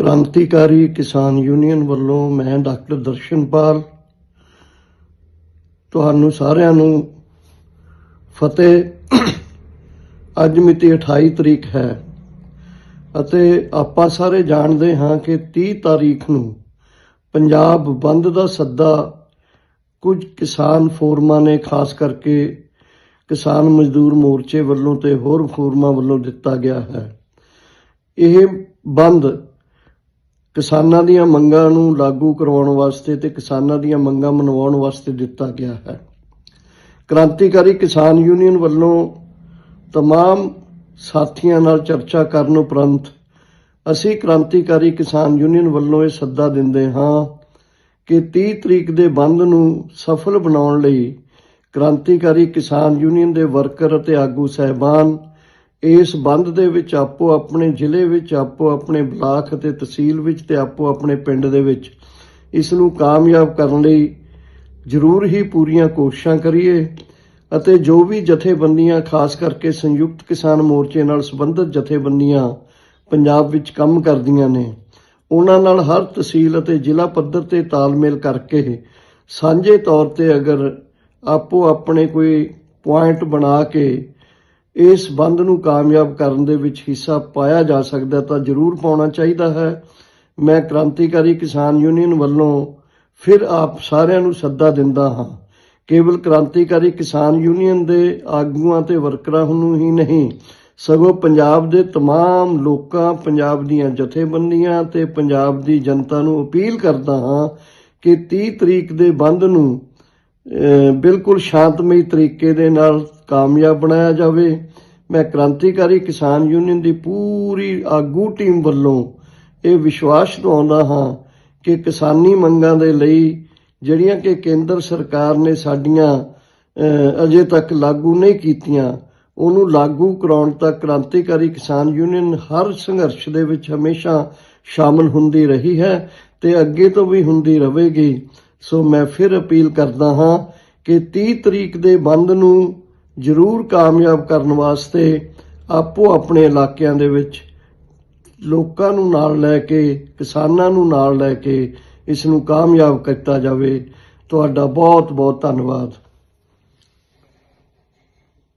ਕ੍ਰਾਂਤੀਕਾਰੀ ਕਿਸਾਨ ਯੂਨੀਅਨ ਵੱਲੋਂ ਮੈਂ ਡਾਕਟਰ ਦਰਸ਼ਨਪਾਲ ਤੁਹਾਨੂੰ ਸਾਰਿਆਂ ਨੂੰ ਫਤਿਹ। ਅੱਜ ਮਿਤੀ 28 ਤਰੀਕ ਹੈ ਅਤੇ ਆਪਾਂ ਸਾਰੇ ਜਾਣਦੇ ਹਾਂ ਕਿ 30 ਤਾਰੀਖ ਨੂੰ ਪੰਜਾਬ ਬੰਦ ਦਾ ਸੱਦਾ ਕੁਝ ਕਿਸਾਨ ਫੋਰਮਾਂ ਨੇ, ਖਾਸ ਕਰਕੇ ਕਿਸਾਨ ਮਜ਼ਦੂਰ ਮੋਰਚੇ ਵੱਲੋਂ ਤੇ ਹੋਰ ਫੋਰਮਾਂ ਵੱਲੋਂ ਦਿੱਤਾ ਗਿਆ ਹੈ। ਇਹ ਬੰਦ ਕਿਸਾਨਾਂ ਦੀਆਂ ਮੰਗਾਂ ਨੂੰ ਲਾਗੂ ਕਰਵਾਉਣ ਵਾਸਤੇ ਤੇ ਕਿਸਾਨਾਂ ਦੀਆਂ ਮੰਗਾਂ ਮਨਵਾਉਣ ਵਾਸਤੇ ਦਿੱਤਾ ਗਿਆ ਹੈ ਕ੍ਰਾਂਤੀਕਾਰੀ ਕਿਸਾਨ ਯੂਨੀਅਨ ਵੱਲੋਂ तमाम ਸਾਥੀਆਂ ਨਾਲ ਚਰਚਾ ਕਰਨ ਉਪਰੰਤ ਅਸੀਂ ਕ੍ਰਾਂਤੀਕਾਰੀ ਕਿਸਾਨ ਯੂਨੀਅਨ ਵੱਲੋਂ ਇਹ ਸੱਦਾ ਦਿੰਦੇ ਹਾਂ ਕਿ 30 ਤਰੀਕ ਦੇ ਬੰਦ ਨੂੰ ਸਫਲ ਬਣਾਉਣ ਲਈ ਕ੍ਰਾਂਤੀਕਾਰੀ ਕਿਸਾਨ ਯੂਨੀਅਨ ਦੇ ਵਰਕਰ ਅਤੇ ਆਗੂ ਸਹਿਬਾਨ ਇਸ ਬੰਦ ਦੇ ਵਿੱਚ ਆਪੋ ਆਪਣੇ ਜ਼ਿਲ੍ਹੇ ਵਿੱਚ, ਆਪੋ ਆਪਣੇ ਬਲਾਕ ਅਤੇ ਤਹਿਸੀਲ ਵਿੱਚ ਤੇ ਆਪੋ ਆਪਣੇ ਪਿੰਡ ਦੇ ਵਿੱਚ ਇਸ ਨੂੰ ਕਾਮਯਾਬ ਕਰਨ ਲਈ ਜ਼ਰੂਰ ਹੀ ਪੂਰੀਆਂ ਕੋਸ਼ਿਸ਼ਾਂ ਕਰੀਏ ਅਤੇ ਜੋ ਵੀ ਜਥੇਬੰਦੀਆਂ, ਖਾਸ ਕਰਕੇ ਸੰਯੁਕਤ ਕਿਸਾਨ ਮੋਰਚੇ ਨਾਲ ਸੰਬੰਧਿਤ ਜਥੇਬੰਦੀਆਂ ਪੰਜਾਬ ਵਿੱਚ ਕੰਮ ਕਰਦੀਆਂ ਨੇ, ਉਹਨਾਂ ਨਾਲ ਹਰ ਤਹਿਸੀਲ ਅਤੇ ਜ਼ਿਲ੍ਹਾ ਪੱਧਰ ਤੇ ਤਾਲਮੇਲ ਕਰਕੇ ਸਾਂਝੇ ਤੌਰ ਤੇ ਅਗਰ ਆਪੋ ਆਪਣੇ ਕੋਈ ਪੁਆਇੰਟ ਬਣਾ ਕੇ ਇਸ ਬੰਦ ਨੂੰ ਕਾਮਯਾਬ ਕਰਨ ਦੇ ਵਿੱਚ ਹਿੱਸਾ ਪਾਇਆ ਜਾ ਸਕਦਾ ਤਾਂ ਜ਼ਰੂਰ ਪਾਉਣਾ ਚਾਹੀਦਾ ਹੈ ਮੈਂ ਕ੍ਰਾਂਤੀਕਾਰੀ ਕਿਸਾਨ ਯੂਨੀਅਨ ਵੱਲੋਂ ਫਿਰ ਆਪ ਸਾਰਿਆਂ ਨੂੰ ਸੱਦਾ ਦਿੰਦਾ ਹਾਂ ਕੇਵਲ ਕ੍ਰਾਂਤੀਕਾਰੀ ਕਿਸਾਨ ਯੂਨੀਅਨ ਦੇ ਆਗੂਆਂ ਤੇ ਵਰਕਰਾਂ ਨੂੰ ਹੀ ਨਹੀਂ ਸਗੋਂ ਪੰਜਾਬ ਦੇ तमाम ਲੋਕਾਂ ਪੰਜਾਬ ਦੀਆਂ ਜਥੇਬੰਦੀਆਂ ਤੇ ਪੰਜਾਬ ਦੀ ਜਨਤਾ ਨੂੰ ਅਪੀਲ ਕਰਦਾ ਹਾਂ ਕਿ 30 ਤਰੀਕ ਦੇ ਬੰਦ ਨੂੰ ਅਹ, ਬਿਲਕੁਲ ਸ਼ਾਂਤਮਈ ਤਰੀਕੇ ਦੇ ਨਾਲ ਕਾਮਯਾਬ ਬਣਾਇਆ ਜਾਵੇ। ਮੈਂ ਕ੍ਰਾਂਤੀਕਾਰੀ ਕਿਸਾਨ ਯੂਨੀਅਨ ਦੀ ਪੂਰੀ ਆਗੂ ਟੀਮ ਵੱਲੋਂ ਇਹ ਵਿਸ਼ਵਾਸ ਦਿਵਾਉਂਦਾ ਹਾਂ ਕਿ ਕਿਸਾਨੀ ਮੰਗਾਂ ਦੇ ਲਈ ਜਿਹੜੀਆਂ ਕਿ ਕੇਂਦਰ ਸਰਕਾਰ ਨੇ ਸਾਡੀਆਂ ਅਜੇ ਤੱਕ ਲਾਗੂ ਨਹੀਂ ਕੀਤੀਆਂ, ਉਹਨੂੰ ਲਾਗੂ ਕਰਾਉਣ ਤੱਕ ਕ੍ਰਾਂਤੀਕਾਰੀ ਕਿਸਾਨ ਯੂਨੀਅਨ ਹਰ ਸੰਘਰਸ਼ ਦੇ ਵਿੱਚ ਹਮੇਸ਼ਾ ਸ਼ਾਮਲ ਹੁੰਦੀ ਰਹੀ ਹੈ ਤੇ ਅੱਗੇ ਤੋਂ ਵੀ ਹੁੰਦੀ ਰਹੇਗੀ। ਸੋ ਮੈਂ ਫਿਰ ਅਪੀਲ ਕਰਦਾ ਹਾਂ ਕਿ 30 ਤਰੀਕ ਦੇ ਬੰਦ ਨੂੰ ਜ਼ਰੂਰ ਕਾਮਯਾਬ ਕਰਨ ਵਾਸਤੇ ਆਪੋ ਆਪਣੇ ਇਲਾਕਿਆਂ ਦੇ ਵਿੱਚ ਲੋਕਾਂ ਨੂੰ ਨਾਲ ਲੈ ਕੇ, ਕਿਸਾਨਾਂ ਨੂੰ ਨਾਲ ਲੈ ਕੇ ਇਸ ਨੂੰ ਕਾਮਯਾਬ ਕੀਤਾ ਜਾਵੇ। ਤੁਹਾਡਾ ਬਹੁਤ ਬਹੁਤ ਧੰਨਵਾਦ।